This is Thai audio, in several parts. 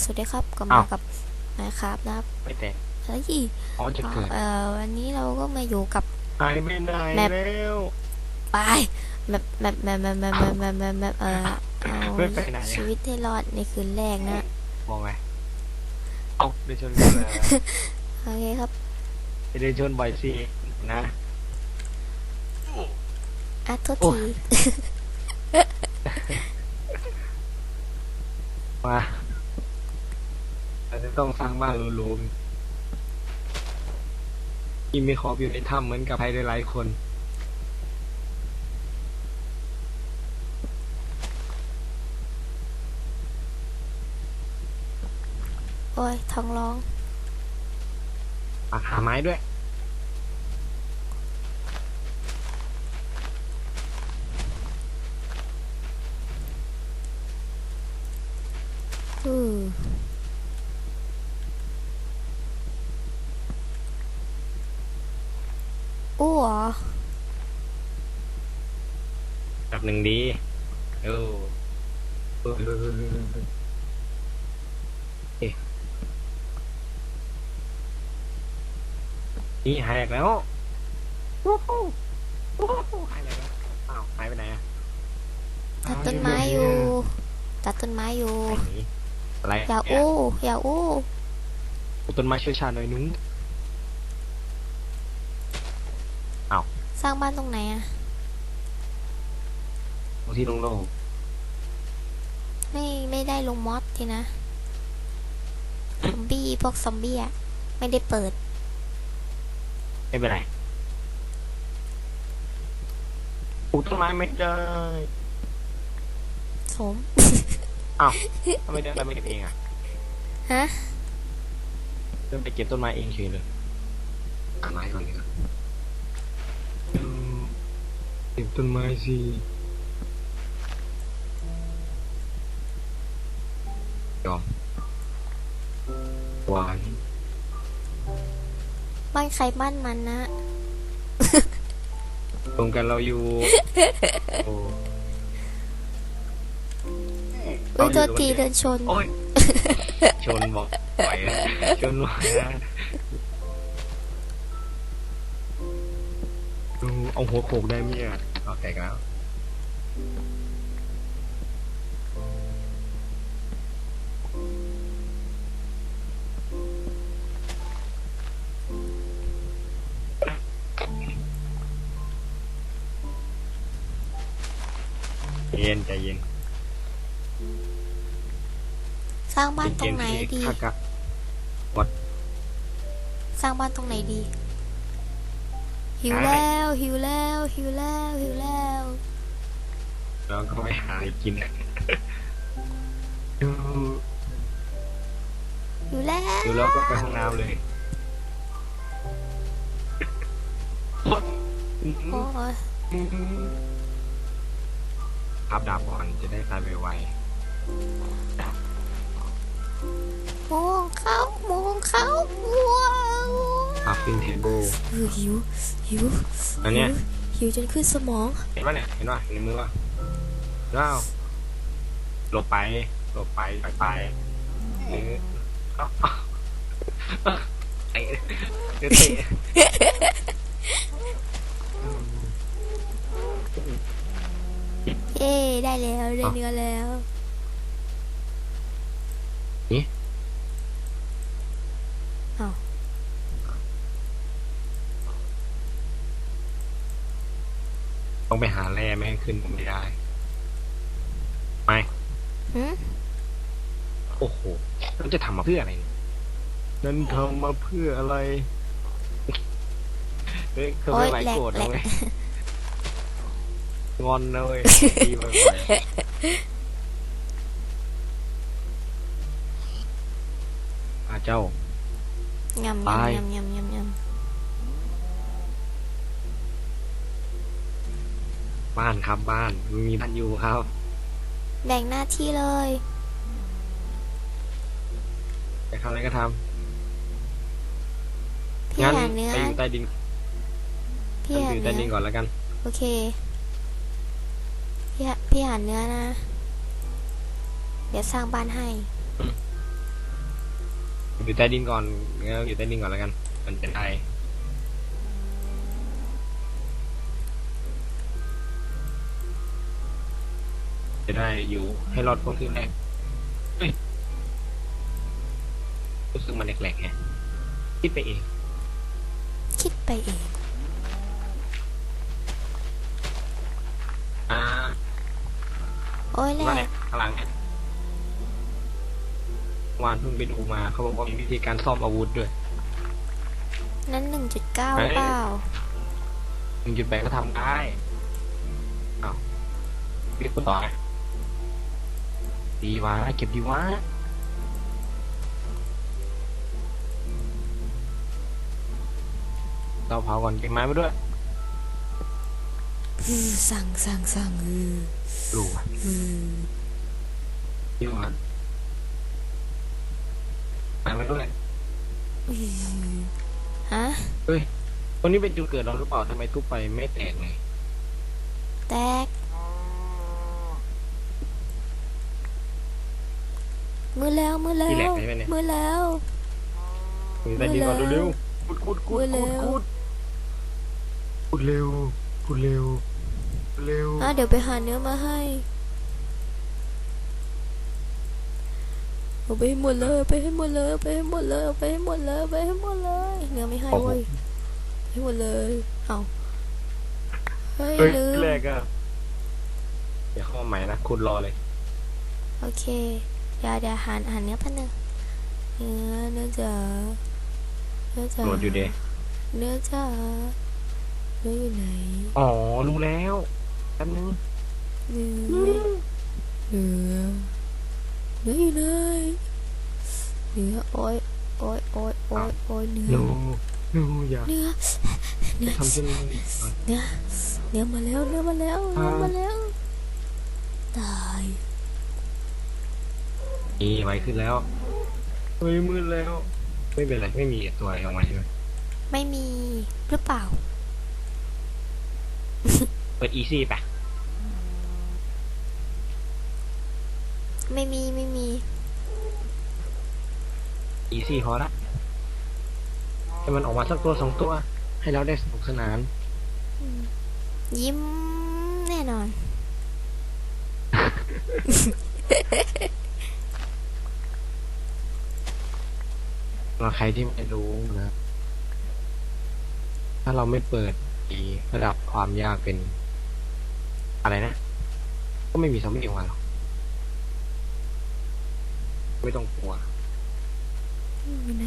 สวัสดีครับก็อ้ามาว กับนะครับนะครับไม่แตกเฮ้ยอ๋อจะเกิดเอ่อวันนี้เราก็มาอยู่กับ หายไปไหนแมป แล้วปายแบบแบบแบบแบบแบบแบบแบบแบบแบบเออเอาไม่ไปไหนชีอะวิตให้รอดในคืนแรกนะมองไงเอาเดินชนกันเลยโอเคครับเดินชนบ่อยสินะ อะโทษโอ้ ทีมาเราจะ ต้องสร้างบ้านหรูๆที่มีขอบอยู่ในถ้ำเหมือนกับใครหลายๆคนโอ้ยท้องร้อง ปากหาไม้ด้วย อือ อู้เหรอแบบหนึ่งดีโอ้เออเออเออเออเออเอ๊ะนี่หายแล้ววู้ฮู้วู้ฮู้หายแล้วอ้าวหายไปไหนอะตัดต้นไม้อยู่ ตัดต้นไม้อยู่หายหนีอะไรอย่าอู้อย่าอู้ปลูกต้นไม้เชี่ยวชาญหน่อยนุ้ง สร้างบ้านตรงไหนอะตรงที่โล่งไม่ไม่ได้ลงมอสทีนะซอมบี้พวกซอมบี้อะไม่ได้เปิด ๆไม่เป็นไรปลูกต้นไม้ไม่ได้สม อ้าวทำไมเดินไปไม่เก็บเองอะฮะ เดินไปเก็บต้นไม้เองเฉยเลยต้นไม้ก่อนดีกว่าอืม เก็บต้นไม้สิยอมหวานบ้านใครบ้านมันนะรวมกันเราอยู่โอ้อุ้ยโทษทีเดินชน โอ้ยชนบอกปล่อยนะชนบอกนะ เอาหัวโขกได้ไหมเนี่ยเอาแตกแล้วเย็นใจเย็นสร้างบ้านตรงไหนดีถ้ากับสร้างบ้านตรงไหนดี หิวได้แล้วหิวแล้วหิวแล้วหิวแล้วเราก็ไปหาอะไรกินดูหิวแล้วดูแล้วก็ไปห้องน้ำเลยโอ้ยพับดาบก่อนจะได้ตายไวมองเขามองเขาว้า วๆพับฟินเทเบิลเออหิวหิวอันเนี้ยหิวจนขึ้นสมอง เห็นป่ะเนี่ย เห็นป่ะในมือป่ะว้าวหลบไปหลบไปไปไปเออเอาเอาไอ้เดี๋ยวเตะเย้ได้แล้วได้เนื้อแล้ว ต้องไปหาแร่ไม่ให้ขึ้นไม่ได้ ไม่ หืมโอ้โหแล้วจะทำมาเพื่ออะไรเนี่ยนั่นทำมาเพื่ออะไร เฮ้ยเขาโอ้ไม่ยไหวแหลกโกรธแหลนะกเว้ยงอนนะเว้ยตีบ่อยๆอาเจ้า ยำไปยำยำยำยำย บ้านครับบ้าน มีบ้านอยู่ครับำแบ่งหน้าที่เลยจะทำอะไรก็ทพี่ำงั้นหาเนื้อไปอยู่ใต้ดินพี่ไปหาอยู่ใต้ดิเนื้นอก่อนแล้วกัน โอเคพี่หาพี่หาเนื้อนะ เดี๋ยวสร้างบ้านให้ อยู่ใต้ดินก่อนงั้นอยู่ใต้ดินก่อนแล้วกัน มันจะได้ จะได้อยู่ให้รอดพ้นขึ้นแรกเฮ้ยรู้สึกมันแหลกๆไงคิดไปเอง คิดไปเอง อ่าโอ้ยแหว่าละเนี่ยข้างหลังเนี่ยวานเพิ่งไปดูมา เขาบอกว่ามีวิธีการซ่อมอาวุธด้วย นั้นหนึ่งจุดเก้าเฮ้ยเปล่าหนึ่งจุดแปดก็ทำได้อ้าวเรียกกูต่อไง ดีวะเก็บดีวะเราเผาก่อนเก็บไม้มาด้วยอือสั่งสั่งสั่งเออดูวะเออดีวะไม้มาด้วยอือฮะตรงนี้เป็นจุดเกิดเราหรือเปล่าทำไมทุบไปไม่แตกเลยแตก มือแล้วมือแล้ที่แหลกวใช่ไหมเนี่ย มือแล้วมีแต่ดีก่อนมือแล้วเร็วๆกุดกุดกุดมืกุอดแล้วกุดกุดเร็วกุดเร็วเร็วอะเดี๋ยวไปหาเนื้อมาให้เอาไปให้หมดเลยเอาไปให้หมดเลยเอาไปให้หมดเลยเอาไปให้หมดเลยเอาไปให้หมดเลยเนื้อไม่ให้เว้ยให้หมดเลยเอาเฮ้ยเฮ้ยลืมแรกอะเดี๋ยวเข้ามาใหม่นะคุณรอเลย โอเค เดี๋ยวเดี๋ยวหาหาเนื้อพันหนึ่งเนื้อเนื้อจ๋าเนื้อจ๋าโหลดอยู่เดเนื้อจ๋าเนื้ออยู่ไหนอ๋อ รู้แล้วแป๊บนึงเนื้อเนื้อเนื้ออยู่ไหนเนื้อโอ้ยโอ้ยโอ้ยโอ้ยโอ้ยเนื้อโนโนอย่าเนื้อ เนื้อ ทำเช่นนี้เนื้อ เนื้อมาแล้ว เนื้อมาแล้ว เนื้อมาแล้ว ตาย นี่ไวขึ้นแล้วเฮ้ยมืดแล้ว ไม่เป็นไรไม่มีตัวอะไรออกมาใช่ไหมไม่มีหรือเปล่า เปิดอีซี่ไปไม่มีไม่มี อีซี่พอละให้มันออกมาสักตัวสองตัว ให้เราได้สนุกสนาน ยิ้มแน่นอน สำหรับใครที่ไม่รู้นะ ถ้าเราไม่เปิดอีระดับความยากเป็น อะไรนะ ก็ไม่มีซอมบี้ออกมาหรอกไม่ต้องกลัวอยู่ไหน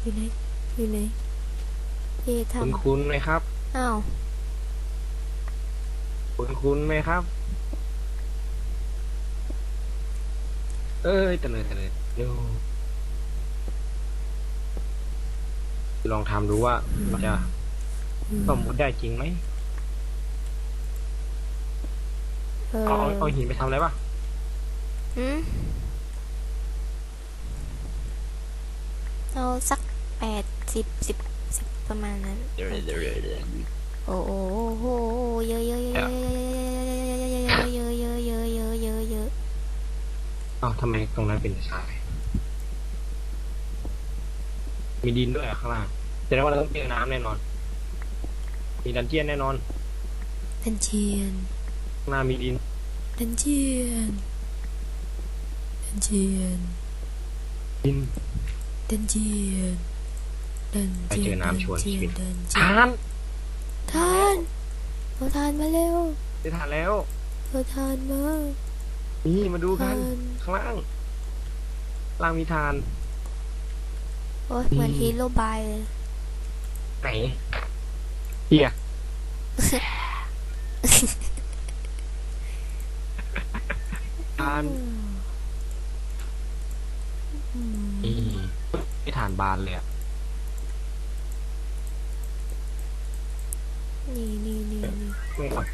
อยู่ไหนอยู่ไหนเย่คุณทำคุ้นๆไหมครับ อ้าว คุณคุ้นๆไหมครับ เอ้ยแต่เลยแต่เลยเดี๋ยว ลองทำดูว่ามันจะสมมติได้จริงไหมเออเอาเอาเอาหินไปทำอะไรปะหืมเอาสักแปดสิบสิบสิบประมาณนั้นโอ้โหโหเยอะเยอะเยอะเยอะเยอะเยอะเยอะเยอะเยอะเยอะเอ้าทำไมตรงนั้นเป็นทราย มีดินด้วยอะข้างล่างแสดงว่าเราต้องเจอน้ำแน่นอน มีดันเจียนแน่นอนดันเจียนข้างหน้ามีดินดันเจียนดันเจียนดินดันเจียนดันไปเจีเจยอนน้ำชวนชีวิตดันเจียนทานทานเอาทานมาเร็วได้ทานแล้ว เอาทานมานี่มาดูกัทานนข้างล่างล่างมีทาน โอ้ยเหมือนฮีโร่บายเลยไหนเฮียทานอืมนี่ไม่ทานบานเลยอะนี่นี่นี่นี่ไม่หมด